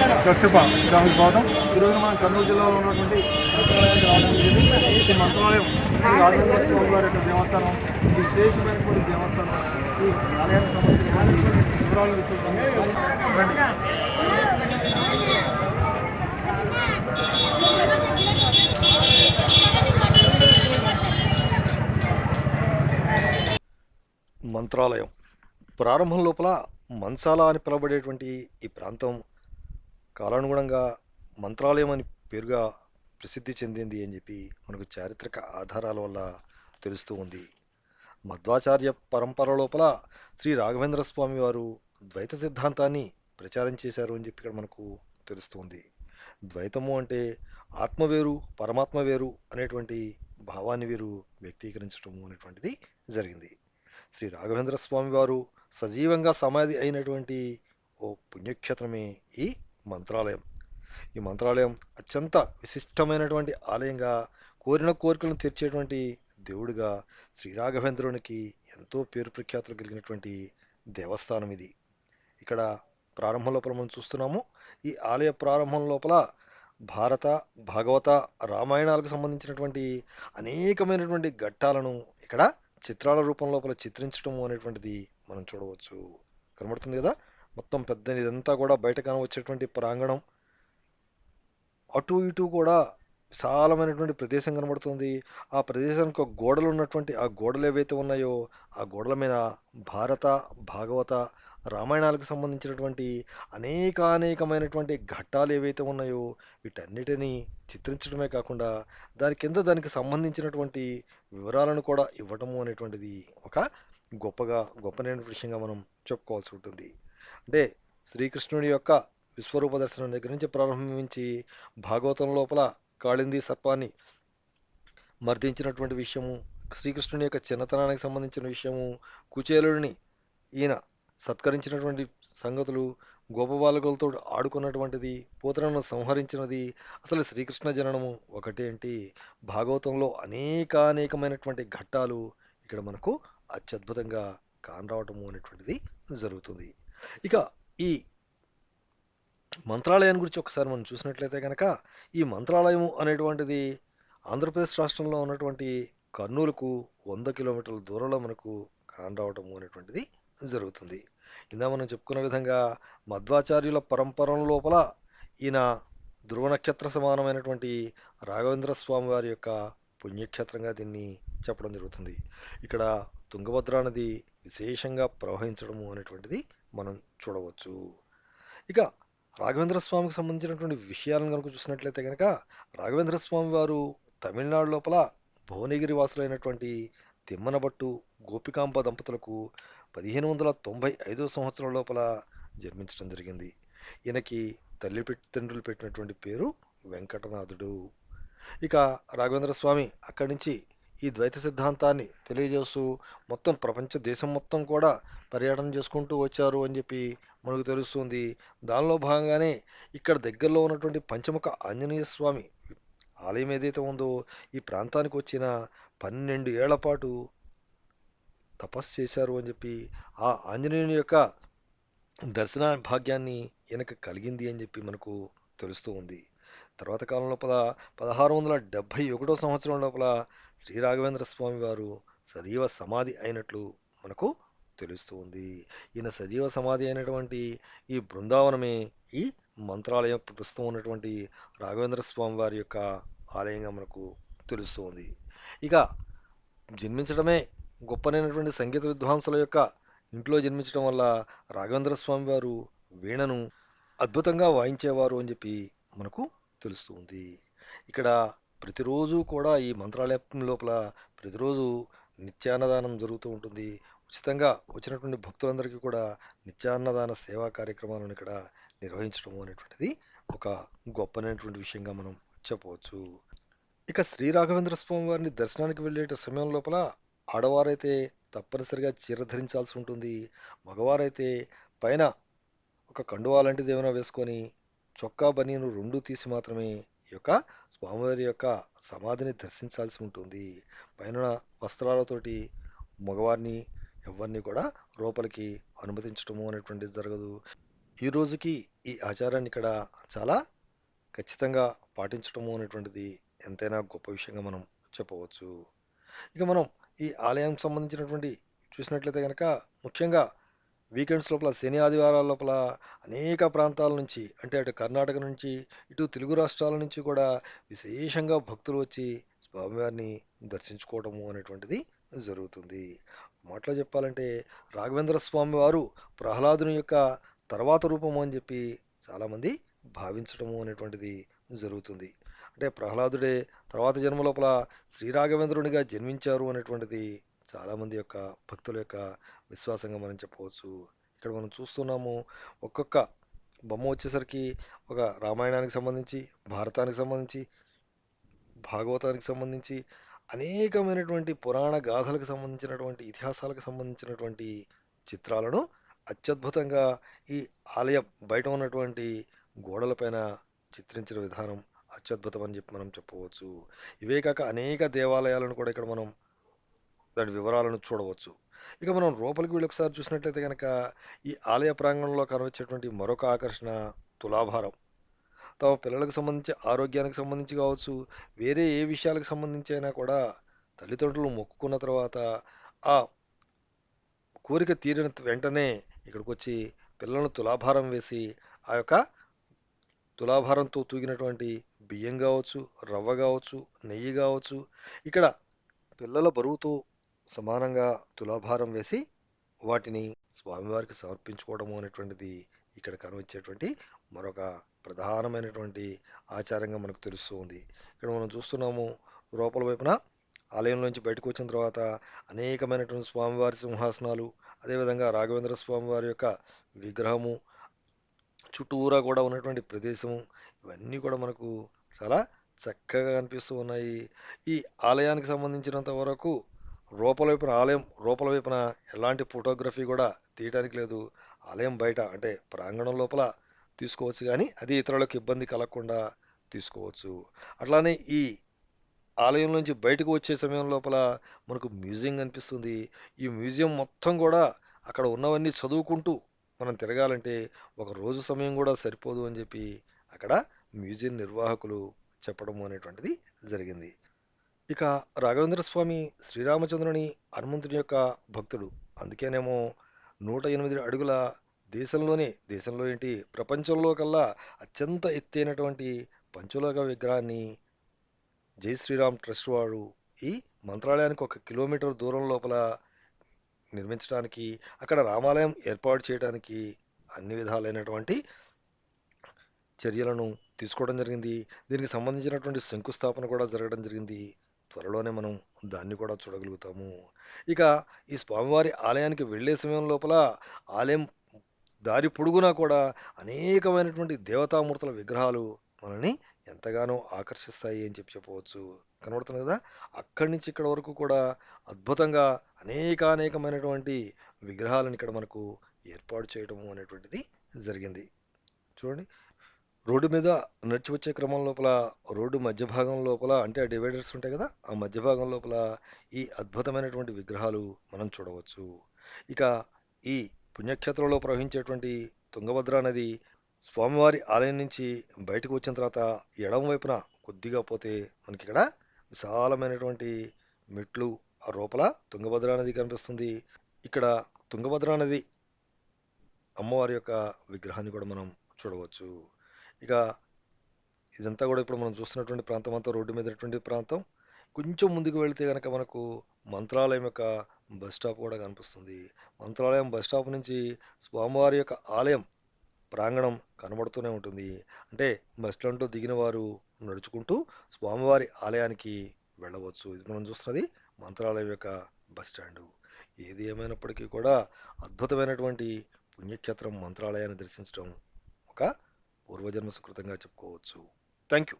కశ్యప స్వామి స్వాగతం ఈరోజు మనం కర్నూలు జిల్లాలో ఉన్నటువంటి మంత్రాలయం రాజేంద్ర స్వామి యొక్క దేవస్థానం ఈ విశేషమైనటువంటి దేవస్థానం ఈ ఆలయానికి సంబంధించిన వివరాలు. మంత్రాలయం ప్రారంభం లోపల మంచాల అని పిలువబడేటువంటి ఈ ప్రాంతం కాలానుగుణంగా మంత్రాలయం అని పేరుగా ప్రసిద్ధి చెందింది అని చెప్పి మనకు చారిత్రక ఆధారాల వల్ల తెలుస్తూ ఉంది. మధ్వాచార్య పరంపర లోపల శ్రీ రాఘవేంద్ర స్వామి వారు ద్వైత సిద్ధాంతాన్ని ప్రచారం చేశారు అని చెప్పి ఇక్కడ మనకు తెలుస్తుంది. ద్వైతము అంటే ఆత్మ వేరు పరమాత్మ వేరు అనేటువంటి భావాన్ని వీరు వ్యక్తీకరించడము అనేటువంటిది జరిగింది. శ్రీ రాఘవేంద్ర స్వామి వారు సజీవంగా సమాధి అయినటువంటి ఓ పుణ్యక్షేత్రమే ఈ మంత్రాలయం. ఈ మంత్రాలయం అత్యంత విశిష్టమైనటువంటి ఆలయంగా కోరిన కోరికలను తీర్చేటువంటి దేవుడిగా శ్రీ రాఘవేంద్రునికి ఎంతో పేరు ప్రఖ్యాతులు కలిగినటువంటి దేవస్థానం ఇది. ఇక్కడ ప్రారంభం లోపల మనం చూస్తున్నాము. ఈ ఆలయ ప్రారంభం లోపల భారత భాగవత రామాయణాలకు సంబంధించినటువంటి అనేకమైనటువంటి ఘట్టాలను ఇక్కడ చిత్రాల రూపం లోపల చిత్రించడం అనేటువంటిది మనం చూడవచ్చు. కనబడుతుంది కదా? మొత్తం పెద్ద ఇదంతా కూడా బయట కనవచ్చేటువంటి ప్రాంగణం. అటు ఇటు కూడా విశాలమైనటువంటి ప్రదేశం కనబడుతుంది. ఆ ప్రదేశానికి ఒక గోడలు ఉన్నటువంటి ఆ గోడలు ఏవైతే ఉన్నాయో ఆ గోడల మీద భారత భాగవత రామాయణాలకు సంబంధించినటువంటి అనేకానేకమైనటువంటి ఘట్టాలు ఏవైతే ఉన్నాయో వీటన్నిటినీ చిత్రించడమే కాకుండా దాని కింద దానికి సంబంధించినటువంటి వివరాలను కూడా ఇవ్వటము అనేటువంటిది ఒక గొప్పగా గొప్పనైన విషయంగా మనం చెప్పుకోవాల్సి ఉంటుంది. అంటే శ్రీకృష్ణుడి యొక్క విశ్వరూప దర్శనం దగ్గర నుంచి ప్రారంభించి భాగవతం లోపల కాళింది సర్పాన్ని మర్దించినటువంటి విషయము శ్రీకృష్ణుని యొక్క చిన్నతనానికి సంబంధించిన విషయము కుచేలుడిని ఈయన సత్కరించినటువంటి సంగతులు గోపబాలకులతో ఆడుకున్నటువంటిది పూతనను సంహరించినది అసలు శ్రీకృష్ణ జననము ఒకటేంటి భాగవతంలో అనేకానేకమైనటువంటి ఘట్టాలు ఇక్కడ మనకు అత్యద్భుతంగా కానరావటము అనేటువంటిది జరుగుతుంది. ఇక ఈ మంత్రాలయం గురించి ఒకసారి మనం చూసినట్లయితే కనుక ఈ మంత్రాలయం అనేటువంటిది ఆంధ్రప్రదేశ్ రాష్ట్రంలో ఉన్నటువంటి కర్నూలుకు వంద కిలోమీటర్ల దూరంలో మనకు కానరావటము అనేటువంటిది జరుగుతుంది. ఇందా మనం చెప్పుకున్న విధంగా మధ్వాచార్యుల పరంపరం లోపల ఈయన ధ్రువ నక్షత్ర సమానమైనటువంటి రాఘవేంద్ర స్వామి వారి యొక్క పుణ్యక్షేత్రంగా దీన్ని చెప్పడం జరుగుతుంది. ఇక్కడ తుంగభద్రా నది విశేషంగా ప్రవహించడము అనేటువంటిది మనం చూడవచ్చు. ఇక రాఘవేంద్ర స్వామికి సంబంధించినటువంటి విషయాలను కనుక చూసినట్లయితే కనుక రాఘవేంద్ర స్వామి వారు తమిళనాడు లోపల భువనగిరి వాసులైనటువంటి తిమ్మనబట్టు గోపికాంబ దంపతులకు పదిహేను వందల తొంభై ఐదో సంవత్సరం లోపల జన్మించడం జరిగింది. ఈయనకి తల్లి తండ్రులు పెట్టినటువంటి పేరు వెంకటనాథుడు. ఇక రాఘవేంద్ర స్వామి అక్కడి నుంచి ఈ ద్వైత సిద్ధాంతాన్ని తెలియజేస్తూ మొత్తం ప్రపంచ దేశం మొత్తం కూడా పర్యటన చేసుకుంటూ వచ్చారు అని చెప్పి మనకు తెలుస్తుంది. దానిలో భాగంగానే ఇక్కడ దగ్గరలో ఉన్నటువంటి పంచముఖ ఆంజనేయ స్వామి ఆలయం ఏదైతే ఉందో ఈ ప్రాంతానికి వచ్చిన పన్నెండు ఏళ్ళ పాటు తపస్సు చేశారు అని చెప్పి ఆ ఆంజనేయుని యొక్క దర్శన భాగ్యాన్ని ఈయనకు కలిగింది అని చెప్పి మనకు తెలుస్తూ ఉంది. తర్వాత కాలం లోపల పదహారు వందల డెబ్భై ఒకటో సంవత్సరం లోపల శ్రీ రాఘవేంద్ర స్వామి వారు సజీవ సమాధి అయినట్లు మనకు తెలుస్తూ ఉంది. ఈయన సజీవ సమాధి అయినటువంటి ఈ బృందావనమే ఈ మంత్రాలయం ప్రస్తుతం ఉన్నటువంటి రాఘవేంద్ర స్వామి వారి యొక్క ఆలయంగా మనకు తెలుస్తూ ఉంది. ఇక జన్మించడమే గొప్పనైనటువంటి సంగీత విద్వాంసుల యొక్క ఇంట్లో జన్మించడం వల్ల రాఘవేంద్ర స్వామి వారు వీణను అద్భుతంగా వాయించేవారు అని చెప్పి మనకు తెలుస్తుంది ఇక్కడ ప్రతిరోజు కూడా ఈ మంత్రాలయం లోపల ప్రతిరోజు నిత్యాన్నదానం జరుగుతూ ఉంటుంది. ఉచితంగా వచ్చినటువంటి భక్తులందరికీ కూడా నిత్యాన్నదాన సేవా కార్యక్రమాలను ఇక్కడ నిర్వహించడం అనేటువంటిది ఒక గొప్పనైనటువంటి విషయంగా మనం చెప్పవచ్చు. ఇక శ్రీ రాఘవేంద్ర స్వామి వారిని దర్శనానికి వెళ్ళే సమయం లోపల ఆడవారైతే తప్పనిసరిగా చీర ధరించాల్సి ఉంటుంది. మగవారైతే పైన ఒక కండువా లాంటిది ఏమైనా వేసుకొని చొక్కా బనీను రెండు తీసి మాత్రమే యొక్క స్వామివారి యొక్క సమాధిని దర్శించాల్సి ఉంటుంది. పైన వస్త్రాలతోటి మగవారిని ఎవరిని కూడా లోపలికి అనుమతించడము అనేటువంటిది జరగదు. ఈ రోజుకి ఈ ఆచారాన్ని ఇక్కడ చాలా ఖచ్చితంగా పాటించడము అనేటువంటిది ఎంతైనా గొప్ప విషయంగా మనం చెప్పవచ్చు. ఇక మనం ఈ ఆలయానికి సంబంధించినటువంటి చూసినట్లయితే కనుక ముఖ్యంగా వీకెండ్స్ లోపల శని ఆదివారాల లోపల అనేక ప్రాంతాల నుంచి అంటే అటు కర్ణాటక నుంచి ఇటు తెలుగు రాష్ట్రాల నుంచి కూడా విశేషంగా భక్తులు వచ్చి స్వామివారిని దర్శించుకోవటము అనేటువంటిది జరుగుతుంది. మాటలో చెప్పాలంటే రాఘవేంద్ర స్వామి వారు ప్రహ్లాదుని యొక్క తర్వాత రూపము అని చెప్పి చాలామంది భావించడము అనేటువంటిది జరుగుతుంది. అంటే ప్రహ్లాదుడే తర్వాత జన్మ లోపల శ్రీరాఘవేంద్రునిగా జన్మించారు అనేటువంటిది చాలామంది యొక్క భక్తుల యొక్క విశ్వాసంగా మనం చెప్పవచ్చు. ఇక్కడ మనం చూస్తున్నాము ఒక్కొక్క బొమ్మ వచ్చేసరికి ఒక రామాయణానికి సంబంధించి భారతానికి సంబంధించి భాగవతానికి సంబంధించి అనేకమైనటువంటి పురాణ గాథలకు సంబంధించినటువంటి ఇతిహాసాలకు సంబంధించినటువంటి చిత్రాలను అత్యద్భుతంగా ఈ ఆలయ బయట ఉన్నటువంటి గోడలపైన చిత్రించిన విధానం అత్యద్భుతం అని చెప్పి మనం చెప్పవచ్చు. ఇవే కాక అనేక దేవాలయాలను కూడా ఇక్కడ మనం దాని వివరాలను చూడవచ్చు. ఇక మనం లోపలికి వెళ్ళి ఒకసారి చూసినట్లయితే కనుక ఈ ఆలయ ప్రాంగణంలో కనిపించేటువంటి మరొక ఆకర్షణ తులాభారం. తమ పిల్లలకు సంబంధించి ఆరోగ్యానికి సంబంధించి కావచ్చు వేరే ఏ విషయాలకు సంబంధించి అయినా కూడా తల్లిదండ్రులు మొక్కుకున్న తర్వాత ఆ కోరిక తీరిన వెంటనే ఇక్కడికి వచ్చి పిల్లలను తులాభారం వేసి ఆ యొక్క తులాభారంతో తూగినటువంటి బియ్యం కావచ్చు రవ్వ కావచ్చు నెయ్యి కావచ్చు ఇక్కడ పిల్లల బరువుతో సమానంగా తులాభారం వేసి వాటిని స్వామివారికి సమర్పించుకోవడము అనేటువంటిది ఇక్కడ కనిపించేటువంటి మరొక ప్రధానమైనటువంటి ఆచారంగా మనకు తెలుస్తూ ఉంది. ఇక్కడ మనం చూస్తున్నాము లోపల వైపున ఆలయంలోంచి బయటకు వచ్చిన తర్వాత అనేకమైనటువంటి స్వామివారి సింహాసనాలు అదేవిధంగా రాఘవేంద్ర స్వామివారి యొక్క విగ్రహము చుట్టూరా కూడా ఉన్నటువంటి ప్రదేశము ఇవన్నీ కూడా మనకు చాలా చక్కగా కనిపిస్తూ ఉన్నాయి. ఈ ఆలయానికి సంబంధించినంత వరకు రూపల వైపున ఆలయం రూపల వైపున ఎలాంటి ఫోటోగ్రఫీ కూడా తీయడానికి లేదు. ఆలయం బయట అంటే ప్రాంగణం లోపల తీసుకోవచ్చు కానీ అది ఇతరులకు ఇబ్బంది కలగకుండా తీసుకోవచ్చు. అట్లానే ఈ ఆలయం నుంచి బయటకు వచ్చే సమయం లోపల మనకు మ్యూజియం కనిపిస్తుంది. ఈ మ్యూజియం మొత్తం కూడా అక్కడ ఉన్నవన్నీ చదువుకుంటూ మనం తిరగాలంటే ఒక రోజు సమయం కూడా సరిపోదు అని చెప్పి అక్కడ మ్యూజియం నిర్వాహకులు చెప్పడం అనేటువంటిది జరిగింది. ఇక రాఘవేంద్ర స్వామి శ్రీరామచంద్రుని హనుమంతుని యొక్క భక్తుడు. అందుకేనేమో నూట ఎనిమిది అడుగుల దేశంలోనే దేశంలో ఏంటి ప్రపంచంలో కల్లా అత్యంత ఎత్తైనటువంటి పంచలోక విగ్రహాన్ని జై శ్రీరామ్ ట్రస్ట్ వారు ఈ మంత్రాలయానికి ఒక కిలోమీటర్ దూరం లోపల నిర్మించడానికి అక్కడ రామాలయం ఏర్పాటు చేయడానికి అన్ని విధాలైనటువంటి చర్యలను తీసుకోవడం జరిగింది. దీనికి సంబంధించినటువంటి శంకుస్థాపన కూడా జరగడం జరిగింది. త్వరలోనే మనం దాన్ని కూడా చూడగలుగుతాము. ఇక ఈ స్వామివారి ఆలయానికి వెళ్ళే సమయం లోపల ఆలయం దారి పొడుగునా కూడా అనేకమైనటువంటి దేవతామూర్తుల విగ్రహాలు మనల్ని ఎంతగానో ఆకర్షిస్తాయి అని చెప్పి చెప్పవచ్చు. కనబడుతుంది కదా? అక్కడి నుంచి ఇక్కడ వరకు కూడా అద్భుతంగా అనేకానేకమైనటువంటి విగ్రహాలను ఇక్కడ మనకు ఏర్పాటు చేయడము అనేటువంటిది జరిగింది. చూడండి రోడ్డు మీద నడిచి వచ్చే క్రమం లోపల రోడ్డు మధ్య భాగం లోపల అంటే ఆ డివైడర్స్ ఉంటాయి కదా ఆ మధ్య భాగం లోపల ఈ అద్భుతమైనటువంటి విగ్రహాలు మనం చూడవచ్చు. ఇక ఈ పుణ్యక్షేత్రంలో ప్రవహించేటువంటి తుంగభద్ర నది స్వామివారి ఆలయం నుంచి బయటకు వచ్చిన తర్వాత ఎడమ వైపున కొద్దిగా పోతే మనకి ఇక్కడ విశాలమైనటువంటి మెట్లు ఆ లోపల తుంగభద్ర నది కనిపిస్తుంది. ఇక్కడ తుంగభద్ర నది అమ్మవారి యొక్క విగ్రహాన్ని కూడా మనం చూడవచ్చు. ఇక ఇదంతా కూడా ఇప్పుడు మనం చూస్తున్నటువంటి ప్రాంతం అంతా రోడ్డు మీద ఉన్నటువంటి ప్రాంతం. కొంచెం ముందుకు వెళితే కనుక మనకు మంత్రాలయం యొక్క బస్ స్టాప్ కూడా కనిపిస్తుంది. మంత్రాలయం బస్ స్టాప్ నుంచి స్వామివారి యొక్క ఆలయం ప్రాంగణం కనబడుతూనే ఉంటుంది. అంటే బస్ దిగిన వారు నడుచుకుంటూ స్వామివారి ఆలయానికి వెళ్ళవచ్చు. ఇది మనం చూస్తున్నది మంత్రాలయం యొక్క బస్ స్టాండు. ఏది ఏమైనప్పటికీ కూడా అద్భుతమైనటువంటి పుణ్యక్షేత్రం మంత్రాలయాన్ని దర్శించడం ఒక పూర్వజన్మ సుకృతంగా చెప్పుకోవచ్చు. Thank you